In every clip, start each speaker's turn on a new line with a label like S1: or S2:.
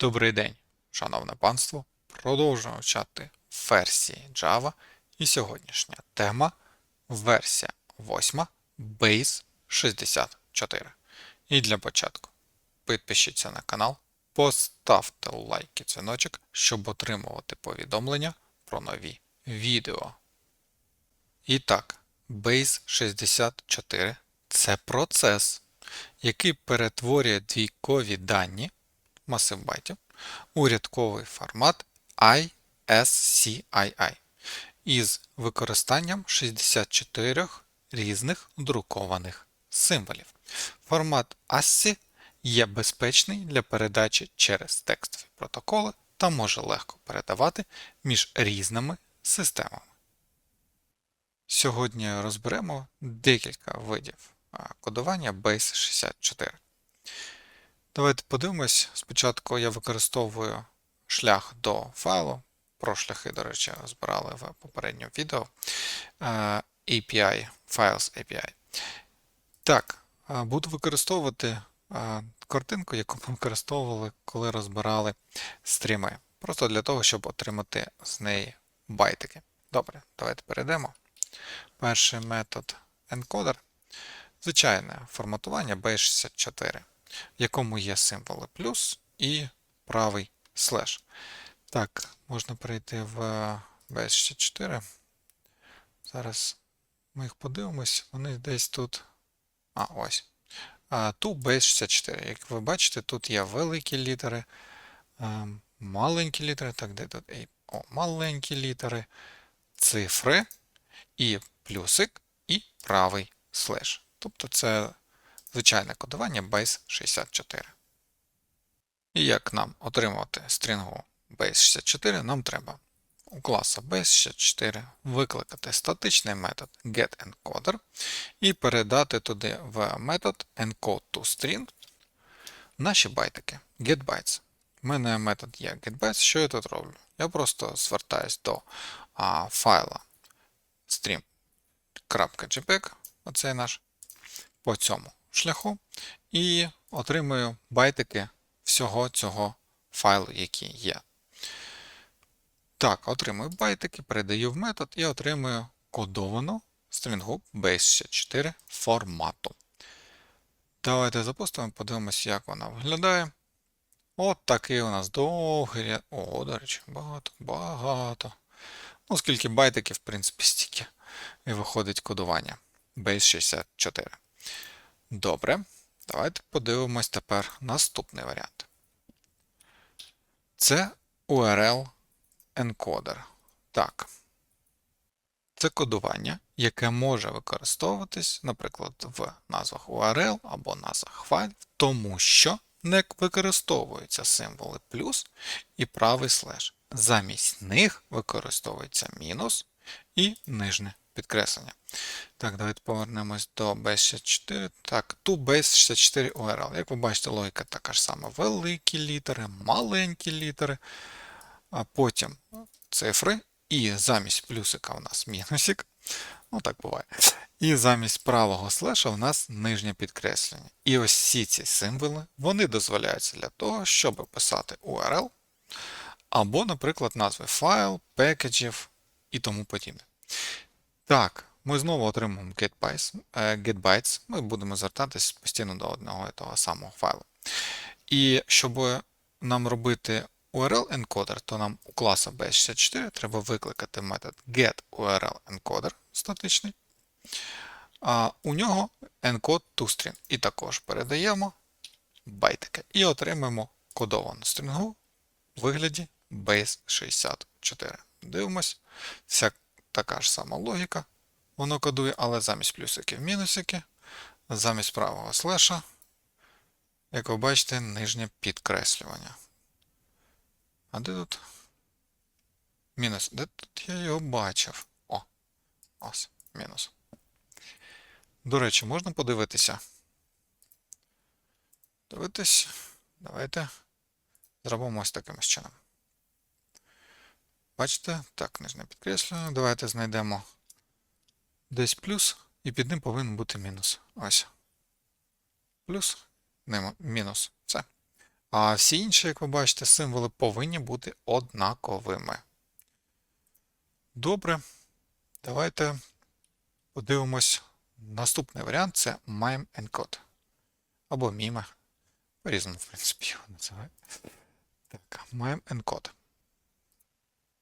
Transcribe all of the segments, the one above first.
S1: Добрий день, шановне панство. Продовжуємо вчати версії Java. І сьогоднішня тема версія 8 Base 64. І для початку підпишіться на канал, поставте лайк і дзвіночок, щоб отримувати повідомлення про нові відео. І так, Base 64 це процес, який перетворює двійкові дані масив байтів у рядковий формат ISCII із використанням 64 різних друкованих символів. Формат ASCII є безпечний для передачі через текстові протоколи та може легко передавати між різними системами. Сьогодні розберемо декілька видів кодування Base 64. Давайте подивимось. Спочатку я використовую шлях до файлу. Про шляхи, до речі, розбирали в попередньому відео. Е, API, Files API. Так, е, буду використовувати е, картинку, яку ми використовували, коли розбирали стріми. Просто для того, щоб отримати з неї байтики. Добре, давайте перейдемо. Перший метод encoder. Звичайне форматування B64 в якому є символи плюс і правий слеш. Так, можна перейти в B64. Зараз ми їх подивимось, вони десь тут. А, ось. Ту B64. Як ви бачите, тут є великі літери, маленькі літери, так, де тут О, маленькі літери, цифри і плюсик, і правий слеш. Тобто це звичайне кодування base 64. І як нам отримувати стрінгу base 64, нам треба у класу base 64 викликати статичний метод getEncoder і передати туди в метод encode2string наші байтики getBytes. У мене метод є getBytes. Що я тут роблю? Я просто звертаюсь до а, файла stream.jpg, оцей наш, по цьому шляху і отримую байтики всього цього файлу, який є. Так, отримую байтики, передаю в метод і отримую кодовану стрінгу base64 формату. Давайте запустимо, подивимося, як вона виглядає. От такий у нас довгий ряд. О, до речі, багато, багато. Ну, скільки байтиків, в принципі, стільки і виходить кодування base64. Добре, давайте подивимось тепер наступний варіант. Це URL енкодер. Так. Це кодування, яке може використовуватись, наприклад, в назвах URL або назвах файлів, тому що не використовуються символи плюс і правий слеш. Замість них використовується мінус і нижнє підкреслення. Так, давайте повернемось до Base64. Так, тут Base64 URL. Як ви бачите, логіка така ж сама. Великі літери, маленькі літери, а потім цифри. І замість плюсика у нас мінусик. Ну, так буває. І замість правого слеша у нас нижнє підкреслення. І ось всі ці символи вони дозволяються для того, щоб писати URL, або, наприклад, назви файл, пекеджів і тому подібне. Так, ми знову отримуємо getBytes. Е, getBytes. Ми будемо звертатись постійно до одного і того самого файлу. І щоб нам робити URL-енкодер, то нам у класу B64 треба викликати метод getURLEncoder статичний. А у нього encode toString. І також передаємо байтики. І отримаємо кодовану стрінгу в вигляді base64. Дивимось. Вся така ж сама логіка. Воно кодує, але замість плюсиків мінусики, замість правого слеша, як ви бачите, нижнє підкреслювання. А де тут? Мінус. Де тут я його бачив? О, ось, мінус. До речі, можна подивитися. Дивитись. Давайте зробимо ось таким чином. Бачите? Так, нижне підкреслюємо. Давайте знайдемо десь плюс, і під ним повинен бути мінус. Ось. Плюс, мінус. Все. А всі інші, як ви бачите, символи повинні бути однаковими. Добре, давайте подивимось. Наступний варіант це MIME encode. Або MIME. По-різному, в принципі, його називають. Так, MIME encode.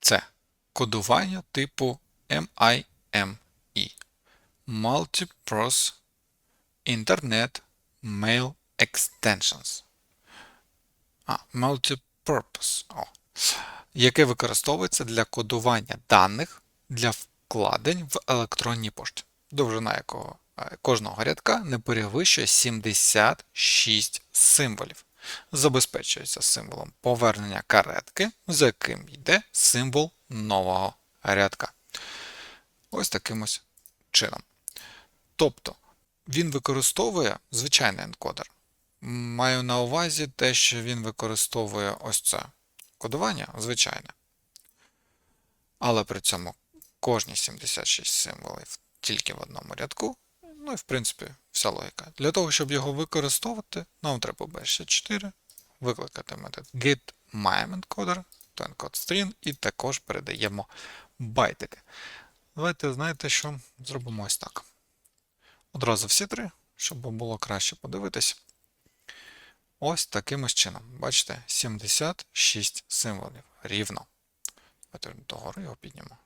S1: Це кодування типу MIME. Multiprose Internet Mail Extensions. А, Multipurpose. О. Яке використовується для кодування даних для вкладень в електронній пошті, довжина якого е, кожного рядка не перевищує 76 символів. Забезпечується символом повернення каретки, за яким йде символ нового рядка. Ось таким ось чином. Тобто він використовує звичайний енкодер. Маю на увазі те, що він використовує ось це кодування звичайне. Але при цьому кожні 76 символів тільки в одному рядку. Ну і в принципі вся логіка. Для того, щоб його використовувати, нам треба B64 викликати метод getMyEncoder, то encode string, і також передаємо байтики. Давайте, знаєте, що зробимо ось так. Одразу всі три, щоб було краще подивитись. Ось таким ось чином. Бачите, 76 символів рівно. Давайте догори його піднімемо.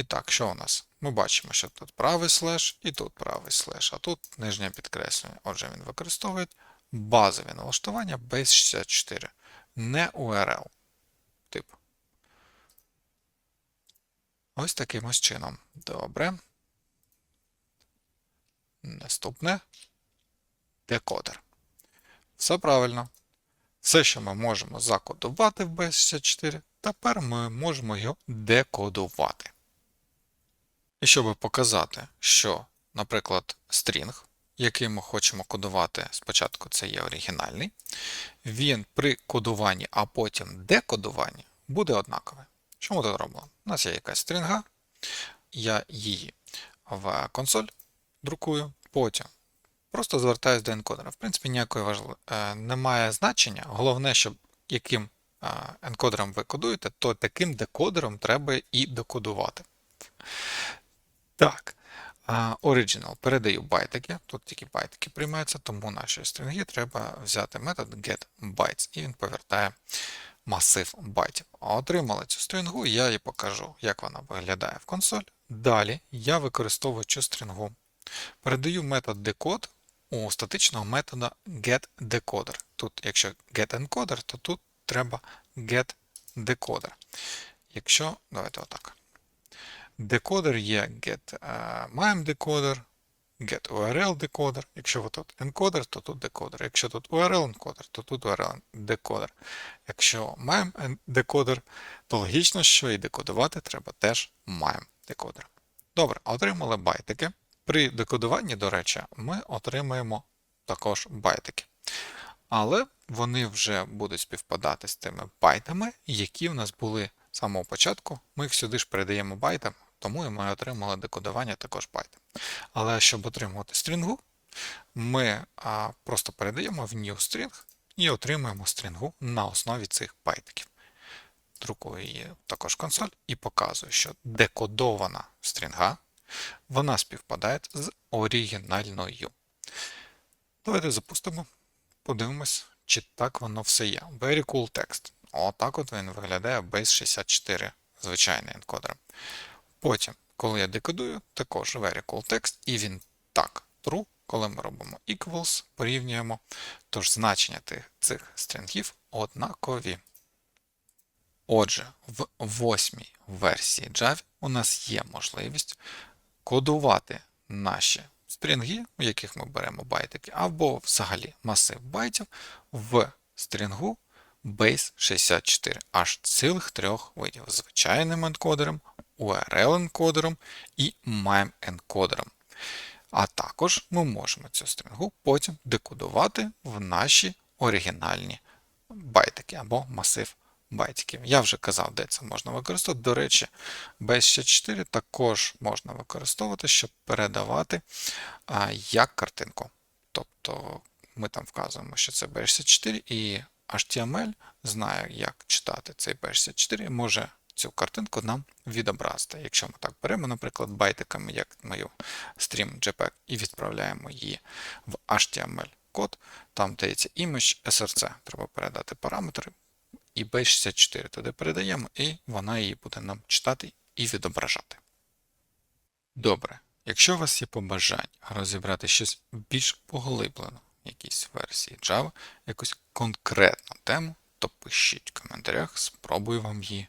S1: І так, що у нас? Ми бачимо, що тут правий слеш і тут правий слеш, а тут нижнє підкреслення. Отже, він використовує базові налаштування Base64, не URL тип. Ось таким ось чином. Добре. Наступне декодер. Все правильно. Все, що ми можемо закодувати в B64, тепер ми можемо його декодувати. І щоб показати, що, наприклад, стрінг, який ми хочемо кодувати, спочатку це є оригінальний, він при кодуванні, а потім декодуванні буде однаковий. Що ми тут? У нас є якась стрінга, я її в консоль друкую, потім просто звертаюся до енкодера. В принципі, ніякої важливо е, немає значення. Головне, щоб яким е, енкодером ви кодуєте, то таким декодером треба і декодувати. Так. Original передаю байтики. Тут тільки байтики приймаються, тому наші стрінги треба взяти метод getBytes, і він повертає масив байтів. Отримали цю стрінгу, я їй покажу, як вона виглядає в консоль. Далі я використовую цю стрінгу. Передаю метод decode у статичного метода getDecoder. Тут, якщо getEncoder, то тут треба getDecoder. Якщо, давайте отак. Декодер є getMIME-декодер, getURL-декодер. Якщо тут енкодер, то тут декодер. Якщо тут URL-енкодер, то тут URL-декодер. Якщо MIME-декодер, то логічно, що і декодувати треба теж MIME-декодер. Добре, отримали байтики. При декодуванні, до речі, ми отримаємо також байтики. Але вони вже будуть співпадати з тими байтами, які в нас були з самого початку. Ми їх сюди ж передаємо байтам, тому ми отримали декодування також байт. Але щоб отримувати стрінгу, ми а, просто передаємо в newString і отримуємо стрінгу на основі цих байтиків. Друкую її також консоль і показую, що декодована стрінга вона співпадає з оригінальною. Давайте запустимо, подивимось, чи так воно все є. Very cool text. Отак от він виглядає Base 64 звичайний енкодер. Потім, коли я декодую, також cool text, і він так, true, коли ми робимо equals, порівнюємо, тож значення тих, цих стрінгів однакові. Отже, в восьмій версії Java у нас є можливість кодувати наші стрінги, у яких ми беремо байтики, або взагалі масив байтів в стрінгу Base64, аж цілих трьох видів: звичайним енкодером, URL-енкодером і MIME-енкодером. А також ми можемо цю стрінгу потім декодувати в наші оригінальні байтики або масив байтиків. Я вже казав, де це можна використовувати. До речі, Base64 також можна використовувати, щоб передавати а, як картинку. Тобто ми там вказуємо, що це B64, і HTML знає, як читати цей B64, і може цю картинку нам відобразити. Якщо ми так беремо, наприклад, байтиками, як мою стрім JPEG, і відправляємо її в HTML-код, там дається image src, треба передати параметри, і B64 туди передаємо, і вона її буде нам читати і відображати. Добре. Якщо у вас є побажання розібрати щось більш поглиблено в якійсь версії Java, якусь конкретну тему, то пишіть в коментарях, спробую вам її